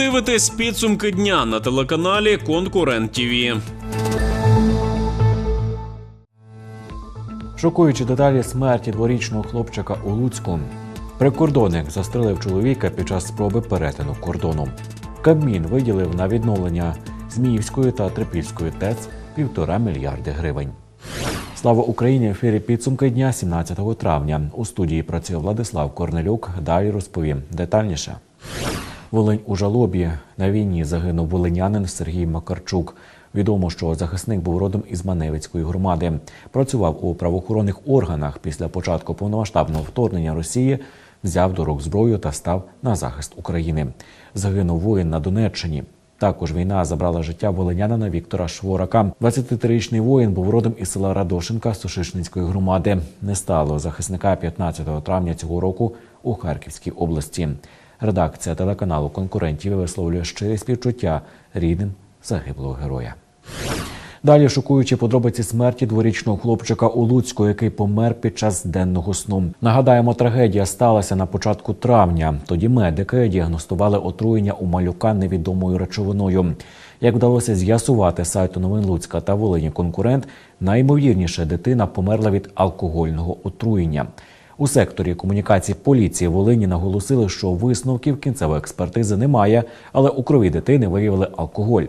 дивитесь підсумки дня на телеканалі Конкурент ТІВІ. Шокуючі деталі смерті дворічного хлопчика у Луцьку. Прикордонник застрелив чоловіка під час спроби перетину кордону. Кабмін виділив на відновлення Зміївської та Трипільської ТЕЦ півтора мільярди гривень. Слава Україні! В ефірі підсумки дня 17 травня. У студії працює Владислав Корнелюк. Далі розповім детальніше. Волинь у жалобі на війні загинув волинянин Сергій Макарчук. Відомо, що захисник був родом із Маневицької громади. Працював у правоохоронних органах після початку повномасштабного вторгнення Росії. Взяв до рук зброю та став на захист України. Загинув воїн на Донеччині. Також війна забрала життя волинянина Віктора Шворака. 23-річний воїн був родом із села Радошинка Сушишницької громади. Не стало захисника 15 травня цього року у Харківській області. Редакція телеканалу конкурентів висловлює щирі співчуття рідним загиблого героя. Далі шокуючі подробиці смерті дворічного хлопчика у Луцьку, який помер під час денного сну. Нагадаємо, трагедія сталася на початку травня. Тоді медики діагностували отруєння у малюка невідомою речовиною. Як вдалося з'ясувати сайту новин Луцька та Волині конкурент, найімовірніше дитина померла від алкогольного отруєння. У секторі комунікації поліції Волині наголосили, що висновків кінцевої експертизи немає, але у крові дитини виявили алкоголь.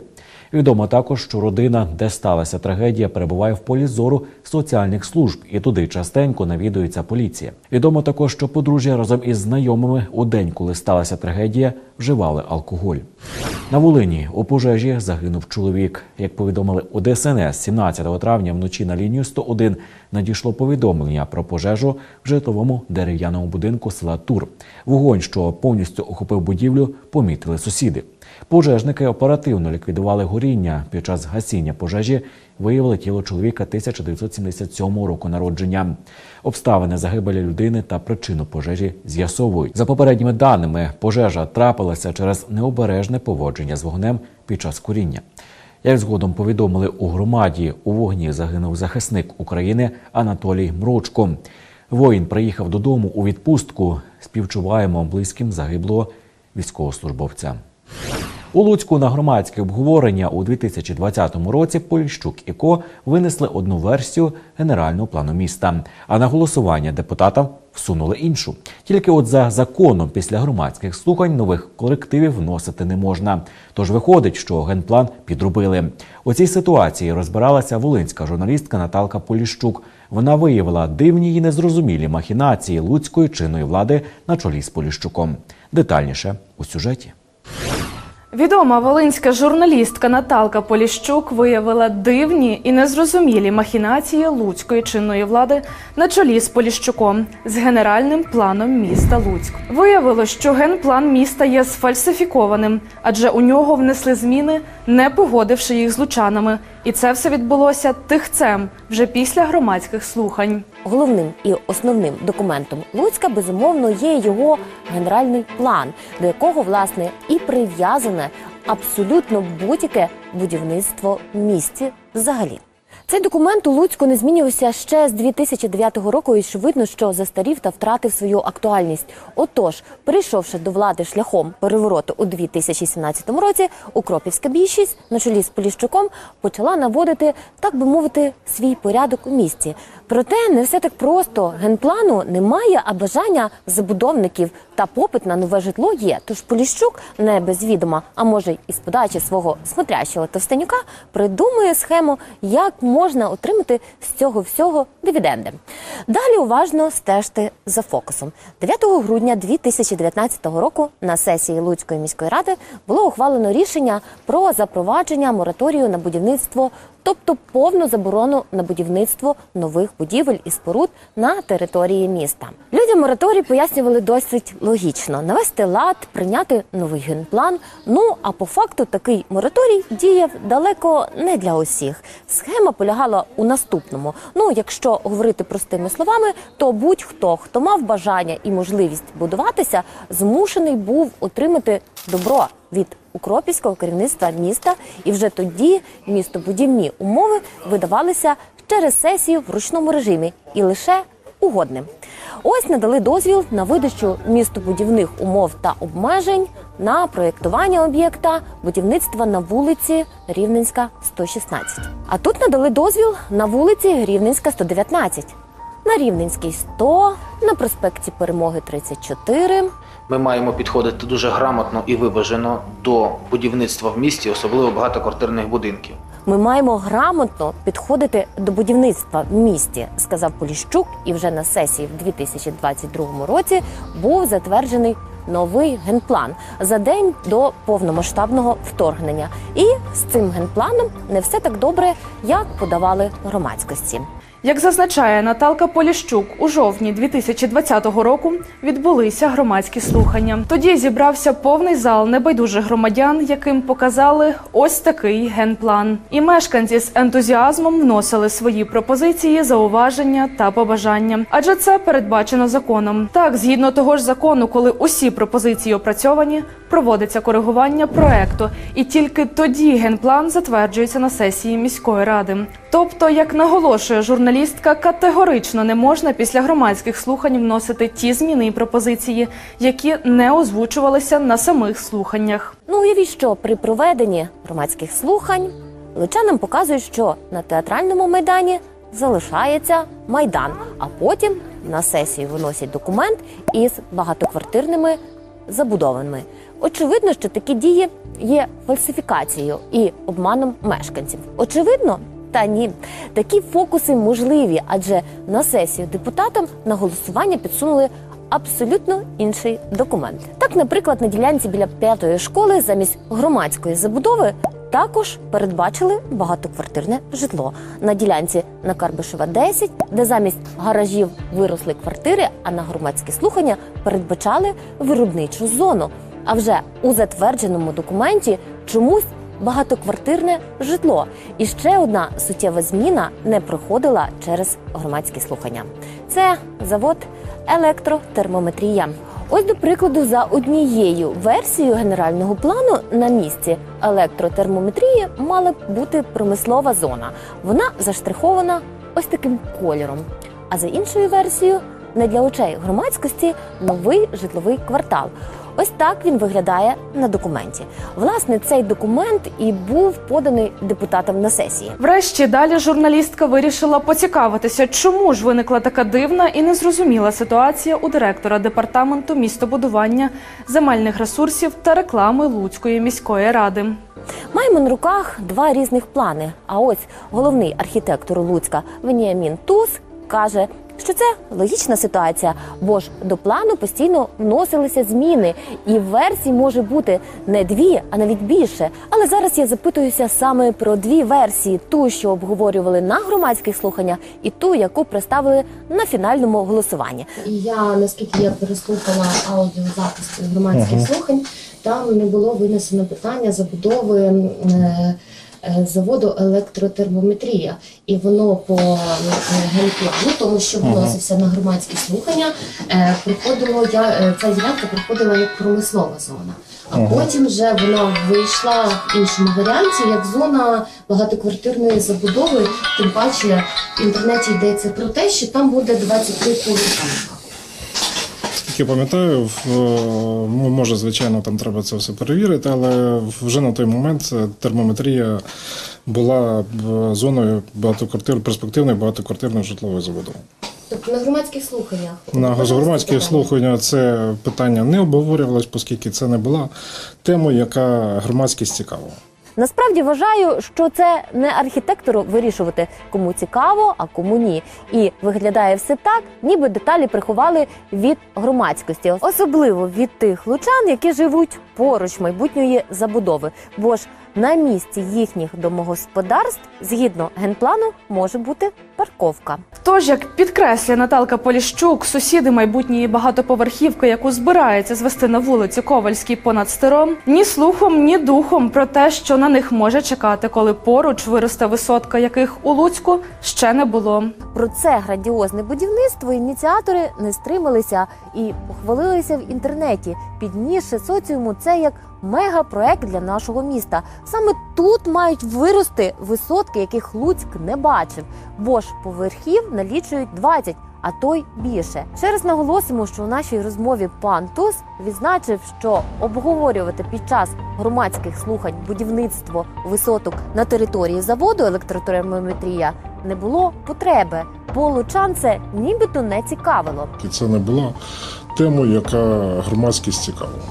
Відомо також, що родина, де сталася трагедія, перебуває в полі зору соціальних служб, і туди частенько навідується поліція. Відомо також, що подружжя разом із знайомими у день, коли сталася трагедія, вживали алкоголь. На Волині у пожежі загинув чоловік. Як повідомили у ДСНС, 17 травня вночі на лінію 101 надійшло повідомлення про пожежу в житловому дерев'яному будинку села Тур. Вогонь, що повністю охопив будівлю, помітили сусіди. Пожежники оперативно ліквідували горіння. Під час гасіння пожежі виявили тіло чоловіка 1977 року народження. Обставини загибелі людини та причину пожежі з'ясовують. За попередніми даними, пожежа трапилася через необережне поводження з вогнем під час куріння. Як згодом повідомили у громаді, у вогні загинув захисник України Анатолій Мрочко. Воїн приїхав додому у відпустку. Співчуваємо близьким загиблого військовослужбовця. У Луцьку на громадське обговорення у 2020 році Поліщук і Ко винесли одну версію генерального плану міста. А на голосування депутатам всунули іншу. Тільки от за законом після громадських слухань нових колективів вносити не можна. Тож виходить, що генплан підробили. У цій ситуації розбиралася волинська журналістка Наталка Поліщук. Вона виявила дивні і незрозумілі махінації луцької чинної влади на чолі з Поліщуком. Детальніше у сюжеті. Відома волинська журналістка Наталка Поліщук виявила дивні і незрозумілі махінації луцької чинної влади на чолі з Поліщуком з генеральним планом міста Луцьк. Виявилось, що генплан міста є сфальсифікованим, адже у нього внесли зміни, не погодивши їх з лучанами. І це все відбулося тихцем вже після громадських слухань. Головним і основним документом Луцька безумовно є його генеральний план, до якого власне і прив'язане абсолютно будь-яке будівництво в місті взагалі. Цей документ у Луцьку не змінювався ще з 2009 року, і видно, що застарів та втратив свою актуальність. Отож, прийшовши до влади шляхом перевороту у 2017 році, Укропівська більшість на чолі з Поліщуком почала наводити, так би мовити, свій порядок у місті. Проте не все так просто. Генплану немає, а бажання забудовників та попит на нове житло є. Тож Поліщук не без відома, а може із подачі свого смотрящого Товстенюка придумує схему, як можна отримати з цього всього дивіденди. Далі уважно стежте за фокусом. 9 грудня 2019 року на сесії Луцької міської ради було ухвалено рішення про запровадження мораторію на будівництво тобто повну заборону на будівництво нових будівель і споруд на території міста. Людям мораторій пояснювали досить логічно: навести лад, прийняти новий генплан. Ну а по факту такий мораторій діяв далеко не для усіх. Схема полягала у наступному: ну, якщо говорити простими словами, то будь-хто, хто мав бажання і можливість будуватися, змушений був отримати добро від укропівського керівництва міста, і вже тоді містобудівні умови видавалися через сесію в ручному режимі і лише угодним. Ось надали дозвіл на видачу містобудівних умов та обмежень на проєктування об'єкта будівництва на вулиці Рівненська 116. А тут надали дозвіл на вулиці Рівненська 119, на Рівненській 100, на проспекті Перемоги 34, Ми маємо підходити дуже грамотно і виважено до будівництва в місті, особливо багатоквартирних будинків. Ми маємо грамотно підходити до будівництва в місті, сказав Поліщук, і вже на сесії в 2022 році був затверджений новий генплан за день до повномасштабного вторгнення. І з цим генпланом не все так добре, як подавали громадськості. Як зазначає Наталка Поліщук, у жовтні 2020 року відбулися громадські слухання. Тоді зібрався повний зал небайдужих громадян, яким показали ось такий генплан. І мешканці з ентузіазмом вносили свої пропозиції, зауваження та побажання. Адже це передбачено законом. Так, згідно того ж закону, коли усі пропозиції опрацьовані, проводиться коригування проекту, і тільки тоді генплан затверджується на сесії міської ради. Тобто, як наголошує журналістка, категорично не можна після громадських слухань вносити ті зміни і пропозиції, які не озвучувалися на самих слуханнях. Ну, уявіть, що при проведенні громадських слухань лучанам показують, що на театральному майдані залишається майдан, а потім на сесію виносять документ із багатоквартирними забудовами. Очевидно, що такі дії є фальсифікацією і обманом мешканців. Очевидно. Та ні, такі фокуси можливі, адже на сесію депутатам на голосування підсунули абсолютно інший документ. Так, наприклад, на ділянці біля п'ятої школи замість громадської забудови також передбачили багатоквартирне житло. На ділянці на Карбишева 10, де замість гаражів виросли квартири, а на громадські слухання передбачали виробничу зону. А вже у затвердженому документі чомусь багатоквартирне житло. І ще одна суттєва зміна не проходила через громадські слухання. Це завод електротермометрія. Ось до прикладу, за однією версією генерального плану на місці електротермометрії мала б бути промислова зона. Вона заштрихована ось таким кольором. А за іншою версією, не для очей громадськості новий житловий квартал. Ось так він виглядає на документі. Власне, цей документ і був поданий депутатам на сесії. Врешті далі журналістка вирішила поцікавитися, чому ж виникла така дивна і незрозуміла ситуація у директора департаменту містобудування, земельних ресурсів та реклами Луцької міської ради. Маємо на руках два різних плани. А ось головний архітектор Луцька Веніамін Туз каже, що це? Логічна ситуація, бо ж до плану постійно вносилися зміни, і версій може бути не дві, а навіть більше. Але зараз я запитуюся саме про дві версії: ту, що обговорювали на громадських слуханнях, і ту, яку представили на фінальному голосуванні. І я, наскільки я переслухала аудіозапис громадських слухань, там не було винесено питання забудови е, заводу електротермометрія. І воно по е, генплану, тому що виносився на громадські слухання, е, приходило, я, е, ця ділянка приходила як промислова зона. А потім вже вона вийшла в іншому варіанті як зона багатоквартирної забудови. Тим паче в інтернеті йдеться про те, що там буде 23 поверха. Я пам'ятаю, е, ну, може, звичайно, там треба це все перевірити, але вже на той момент е, термометрія була зоною багатоквартир, перспективної багатоквартирної житлової забудови. Тобто на громадських слуханнях На Виноситься громадських питання. слухання це питання не обговорювалось, оскільки це не була темою, яка громадськість цікавила. Насправді вважаю, що це не архітектору вирішувати, кому цікаво, а кому ні. І виглядає все так, ніби деталі приховали від громадськості, особливо від тих лучан, які живуть поруч майбутньої забудови. Бо ж на місці їхніх домогосподарств, згідно генплану, може бути парковка. Тож, як підкреслює Наталка Поліщук, сусіди майбутньої багатоповерхівки, яку збирається звести на вулиці Ковальській понад стиром, ні слухом, ні духом про те, що на них може чекати, коли поруч виросте висотка, яких у Луцьку ще не було. Про це грандіозне будівництво ініціатори не стрималися і похвалилися в інтернеті, піднісши соціуму це як мегапроект для нашого міста. Саме тут мають вирости висотки, яких Луцьк не бачив, бо ж поверхів налічують 20, а то й більше. Ще раз наголосимо, що у нашій розмові пан Туз відзначив, що обговорювати під час громадських слухань будівництво висоток на території заводу електротермометрія не було потреби, бо це нібито не цікавило. Це не була темою, яка громадськість цікавила.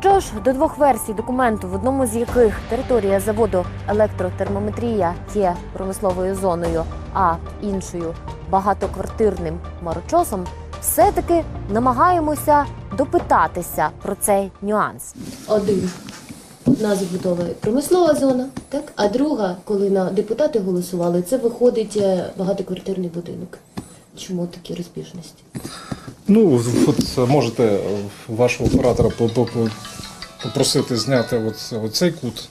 Що ж до двох версій документу, в одному з яких територія заводу електротермометрія є промисловою зоною, а іншою багатоквартирним марочосом, все-таки намагаємося допитатися про цей нюанс. Один одна забудова промислова зона, так а друга, коли на депутати голосували, це виходить е, багатоквартирний будинок. Чому такі розбіжності? Ну, от можете вашого оператора по- по- по- попросити зняти от цей кут.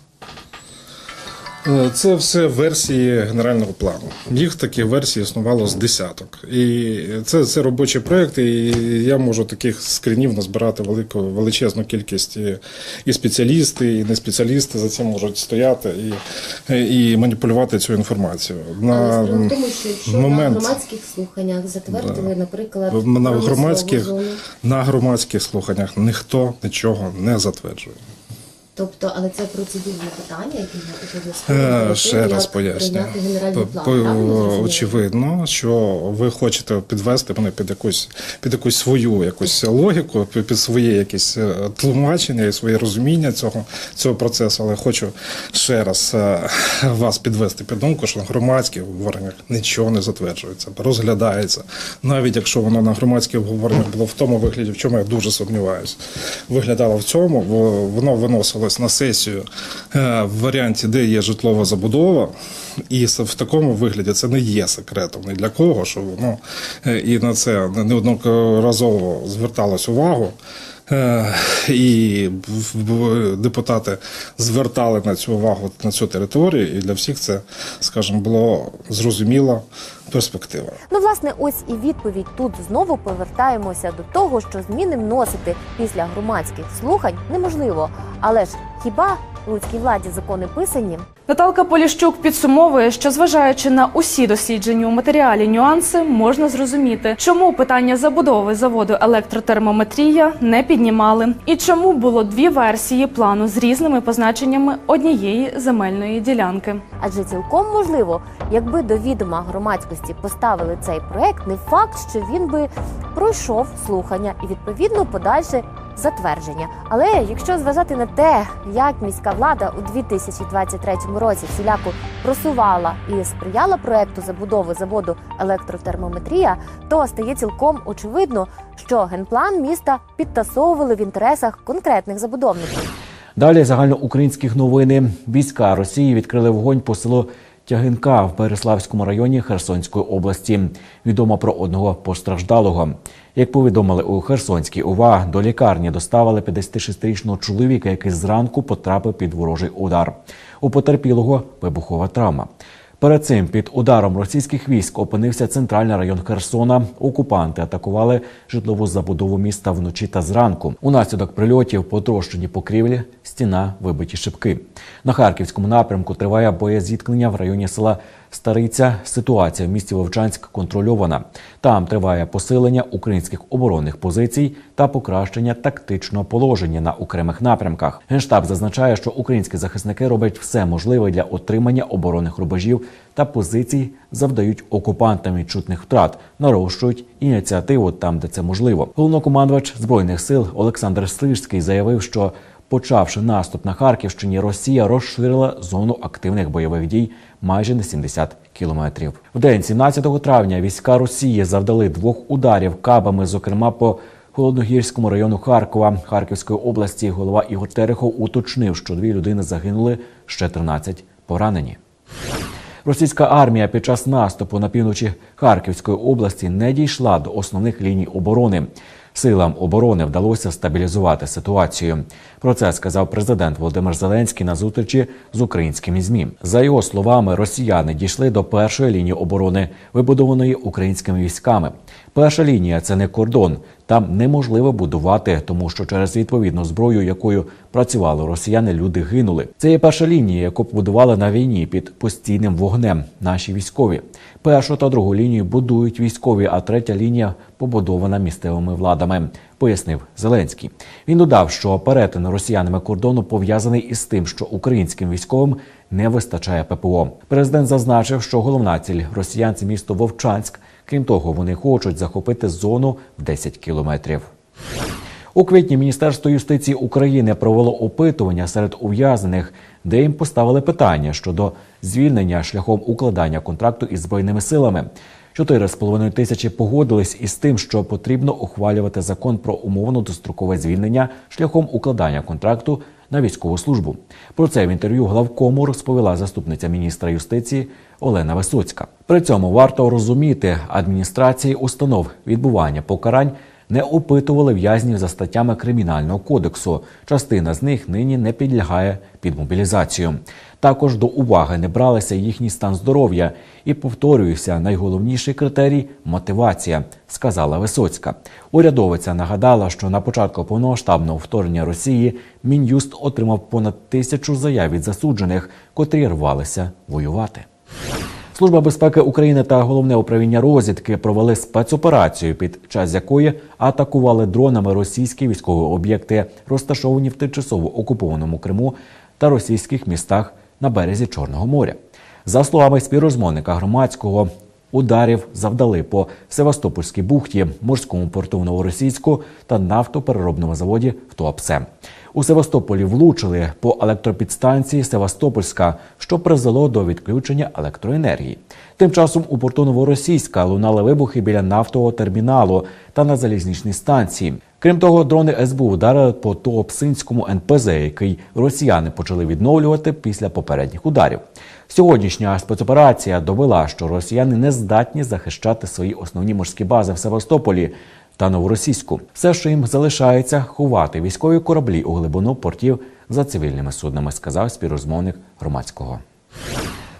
Е, Це все версії генерального плану. Їх таких версій існувало з десяток. І це, це робочий проєкт, і я можу таких скринів назбирати велику, величезну кількість і, і спеціалісти, і не спеціалісти за цим можуть стояти і, і маніпулювати цю інформацію. На, в тому, що момент. на громадських слуханнях затвердили, наприклад, на громадських, зону, на громадських слуханнях ніхто нічого не затверджує. Тобто, але це процедурне питання, яке не обов'язково Е, Ще раз пояснюю. план. зрозуміла? Очевидно, що ви хочете підвести мене під якусь під якусь свою якусь логіку, під своє якесь е, тлумачення і своє розуміння цього, цього процесу. Але хочу ще раз е, вас підвести під думку, що на громадських обговореннях нічого не затверджується, розглядається. Навіть якщо воно на громадських обговореннях було в тому вигляді, в чому я дуже сумніваюся, виглядало в цьому, во- воно виносилось на сесію е, в варіанті, де є житлова забудова, і в такому вигляді це не є секретом ні для кого, що воно е, і на це неодноразово зверталось увагу. Е, І депутати звертали на цю увагу на цю територію, і для всіх це, скажімо, було зрозуміла перспектива. Ну, власне, ось і відповідь тут знову повертаємося до того, що зміни вносити після громадських слухань неможливо. Але ж хіба луцькій владі закони писані? Наталка Поліщук підсумовує, що зважаючи на усі досліджені у матеріалі нюанси, можна зрозуміти, чому питання забудови заводу електротермометрія не піднімали, і чому було дві версії плану з різними позначеннями однієї земельної ділянки. Адже цілком можливо, якби до відома громадськості поставили цей проект, не факт, що він би пройшов слухання і відповідно подальше затвердження. Але якщо зважати на те, як міська влада у 2023 році всіляко просувала і сприяла проекту забудови заводу електротермометрія, то стає цілком очевидно, що генплан міста підтасовували в інтересах конкретних забудовників. Далі загальноукраїнських новини. Війська Росії відкрили вогонь по селу Тягинка в Береславському районі Херсонської області. Відомо про одного постраждалого. Як повідомили у Херсонській ОВА, до лікарні доставили 56-річного чоловіка, який зранку потрапив під ворожий удар. У потерпілого вибухова травма. Перед цим під ударом російських військ опинився центральний район Херсона. Окупанти атакували житлову забудову міста вночі та зранку. Унаслідок прильотів потрощені покрівлі, стіна, вибиті шибки. На харківському напрямку триває боєзіткнення в районі села Стариця. Ситуація в місті Вовчанськ контрольована. Там триває посилення українських оборонних позицій та покращення тактичного положення на окремих напрямках. Генштаб зазначає, що українські захисники роблять все можливе для отримання оборонних рубежів та позицій, завдають окупантам відчутних втрат, нарощують ініціативу там, де це можливо. Головнокомандувач збройних сил Олександр Стрижський заявив, що Почавши наступ на Харківщині, Росія розширила зону активних бойових дій майже на 70 кілометрів. В день 17 травня війська Росії завдали двох ударів кабами, зокрема по Холодногірському району Харкова Харківської області. Голова Ігор Терехов уточнив, що дві людини загинули, ще 13 поранені. Російська армія під час наступу на півночі Харківської області не дійшла до основних ліній оборони. Силам оборони вдалося стабілізувати ситуацію. Про це сказав президент Володимир Зеленський на зустрічі з українськими змі. За його словами, росіяни дійшли до першої лінії оборони, вибудованої українськими військами. Перша лінія це не кордон. Там неможливо будувати, тому що через відповідну зброю, якою працювали росіяни, люди гинули. Це є перша лінія, яку побудували на війні під постійним вогнем наші військові. Першу та другу лінію будують військові, а третя лінія побудована місцевими владами, пояснив Зеленський. Він додав, що перетин росіянами кордону пов'язаний із тим, що українським військовим не вистачає ППО. Президент зазначив, що головна ціль росіян це місто Вовчанськ. Крім того, вони хочуть захопити зону в 10 кілометрів. У квітні Міністерство юстиції України провело опитування серед ув'язнених, де їм поставили питання щодо звільнення шляхом укладання контракту із збройними силами. 4,5 тисячі погодились із тим, що потрібно ухвалювати закон про умовно дострокове звільнення шляхом укладання контракту на військову службу. Про це в інтерв'ю главкому розповіла заступниця міністра юстиції Олена Висоцька. При цьому варто розуміти адміністрації установ відбування покарань не опитували в'язнів за статтями кримінального кодексу. Частина з них нині не підлягає під мобілізацію. Також до уваги не бралися їхній стан здоров'я. І повторююся, найголовніший критерій мотивація, сказала Висоцька. Урядовиця нагадала, що на початку повномасштабного вторгнення Росії мін'юст отримав понад тисячу заяв від засуджених, котрі рвалися воювати. Служба безпеки України та головне управління розвідки провели спецоперацію, під час якої атакували дронами російські військові об'єкти, розташовані в тимчасово окупованому Криму та російських містах на березі Чорного моря. За словами співрозмовника громадського, ударів завдали по Севастопольській бухті, морському порту в Новоросійську та нафтопереробному заводі в Туапсе. У Севастополі влучили по електропідстанції Севастопольська, що призвело до відключення електроенергії. Тим часом у порту Новоросійська лунали вибухи біля нафтового терміналу та на залізничній станції. Крім того, дрони СБУ вдарили по Туопсинському НПЗ, який росіяни почали відновлювати після попередніх ударів. Сьогоднішня спецоперація довела, що росіяни не здатні захищати свої основні морські бази в Севастополі та Новоросійську. Все, що їм залишається, ховати військові кораблі у глибину портів за цивільними суднами, сказав співрозмовник громадського.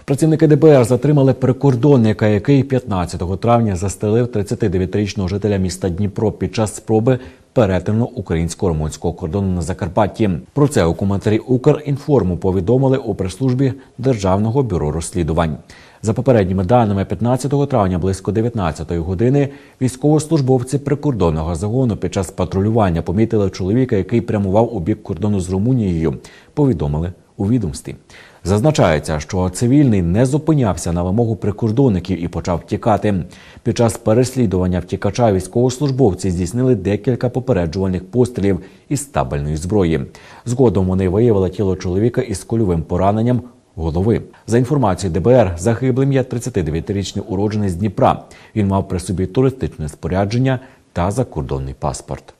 Працівники ДБР затримали прикордонника, який 15 травня застрелив 39-річного жителя міста Дніпро під час спроби перетину українсько-румунського кордону на Закарпатті. Про це у коментарі Укрінформу повідомили у прес-службі Державного бюро розслідувань. За попередніми даними, 15 травня близько 19 години військовослужбовці прикордонного загону під час патрулювання помітили чоловіка, який прямував у бік кордону з Румунією. Повідомили у відомстві. Зазначається, що цивільний не зупинявся на вимогу прикордонників і почав втікати. Під час переслідування втікача військовослужбовці здійснили декілька попереджувальних пострілів із табельної зброї. Згодом вони виявили тіло чоловіка із кульовим пораненням голови. За інформацією ДБР, загиблим є 39-річний уродженець Дніпра. Він мав при собі туристичне спорядження та закордонний паспорт.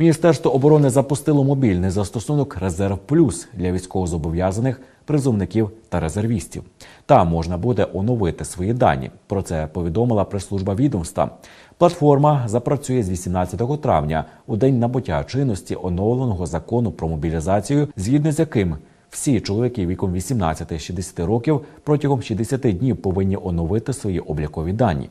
Міністерство оборони запустило мобільний застосунок Резерв Плюс для військовозобов'язаних, призовників та резервістів. Там можна буде оновити свої дані. Про це повідомила прес-служба відомства. Платформа запрацює з 18 травня у день набуття чинності оновленого закону про мобілізацію, згідно з яким всі чоловіки віком 18-60 років протягом 60 днів повинні оновити свої облікові дані.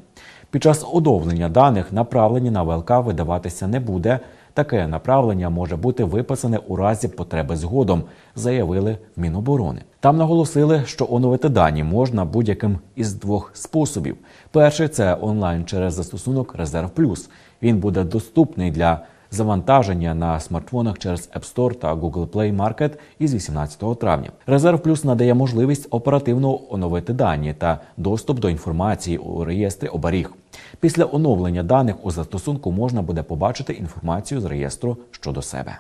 Під час оновлення даних направлення на ВЛК видаватися не буде. Таке направлення може бути виписане у разі потреби згодом, заявили в Міноборони. Там наголосили, що оновити дані можна будь-яким із двох способів. Перший це онлайн через застосунок Резерв Плюс. Він буде доступний для завантаження на смартфонах через App Store та Google Play Market із 18 травня. Резерв Плюс надає можливість оперативно оновити дані та доступ до інформації у реєстрі оберіг. Після оновлення даних у застосунку можна буде побачити інформацію з реєстру щодо себе.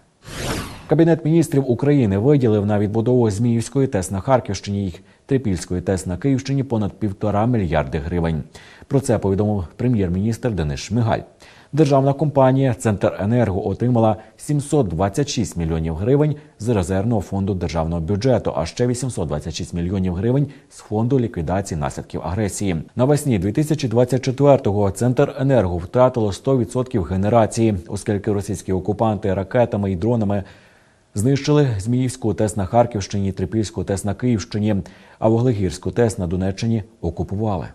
Кабінет міністрів України виділив на відбудову Зміївської ТЕС на Харківщині й Трипільської ТЕС на Київщині понад півтора мільярди гривень. Про це повідомив прем'єр-міністр Денис Шмигаль. Державна компанія Центренерго отримала 726 мільйонів гривень з резервного фонду державного бюджету, а ще 826 мільйонів гривень з фонду ліквідації наслідків агресії. Навесні 2024-го Центренерго втратило 100% генерації, оскільки російські окупанти ракетами і дронами Знищили Зміївську ТЕС на Харківщині, Трипільську ТЕС на Київщині, а Вуглегірську ТЕС на Донеччині окупували.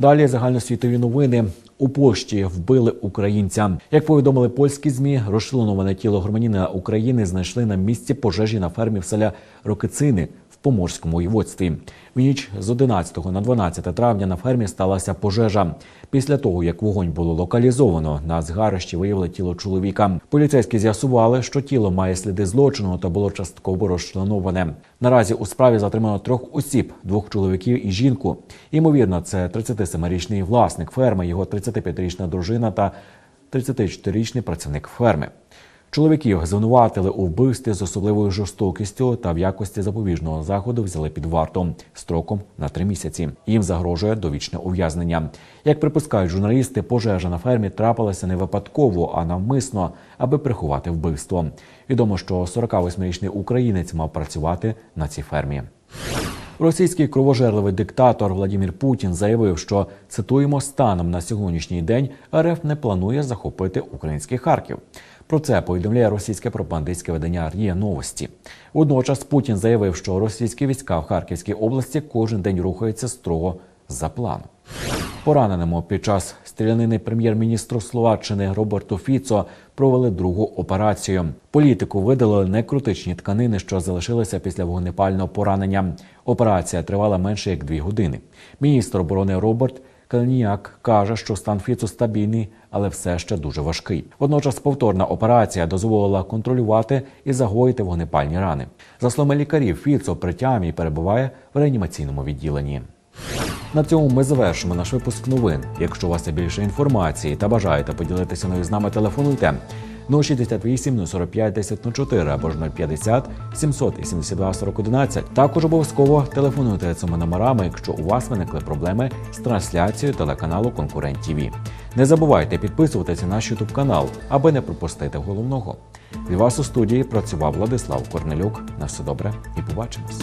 Далі загальносвітові новини. У Польщі вбили українця. Як повідомили польські змі, розчленоване тіло громадянина України знайшли на місці пожежі на фермі в селя Рокицини Поморському воєводстві. В ніч з 11 на 12 травня на фермі сталася пожежа. Після того, як вогонь було локалізовано, на згарищі виявили тіло чоловіка. Поліцейські з'ясували, що тіло має сліди злочину та було частково розчленоване. Наразі у справі затримано трьох осіб: двох чоловіків і жінку. Ймовірно, це 37-річний власник ферми, його 35-річна дружина та 34-річний працівник ферми. Чоловіків звинуватили у вбивстві з особливою жорстокістю та в якості запобіжного заходу взяли під варту строком на три місяці. Їм загрожує довічне ув'язнення. Як припускають журналісти, пожежа на фермі трапилася не випадково, а навмисно, аби приховати вбивство. Відомо, що 48-річний українець мав працювати на цій фермі. Російський кровожерливий диктатор Владимир Путін заявив, що цитуємо станом на сьогоднішній день РФ не планує захопити український Харків. Про це повідомляє російське пропагандистське видання РІА Новості. Водночас Путін заявив, що російські війська в Харківській області кожен день рухаються строго за планом. Пораненому під час стрілянини прем'єр-міністру Словаччини Роберту Фіцо провели другу операцію. Політику видалили некрутичні тканини, що залишилися після вогнепального поранення. Операція тривала менше як дві години. Міністр оборони Роберт Калініак каже, що стан Фіцу стабільний, але все ще дуже важкий. Водночас повторна операція дозволила контролювати і загоїти вогнепальні рани. За словами лікарів, Фіцо при тямі перебуває в реанімаційному відділенні. На цьому ми завершимо наш випуск новин. Якщо у вас є більше інформації та бажаєте поділитися нею з нами, телефонуйте 068 045 1004 або ж 050 772 4011. Також обов'язково телефонуйте цими номерами, якщо у вас виникли проблеми з трансляцією телеканалу Конкурент ТІВІ. Не забувайте підписуватися на наш Ютуб канал, аби не пропустити головного. Для вас у студії працював Владислав Корнелюк. На все добре і побачимось.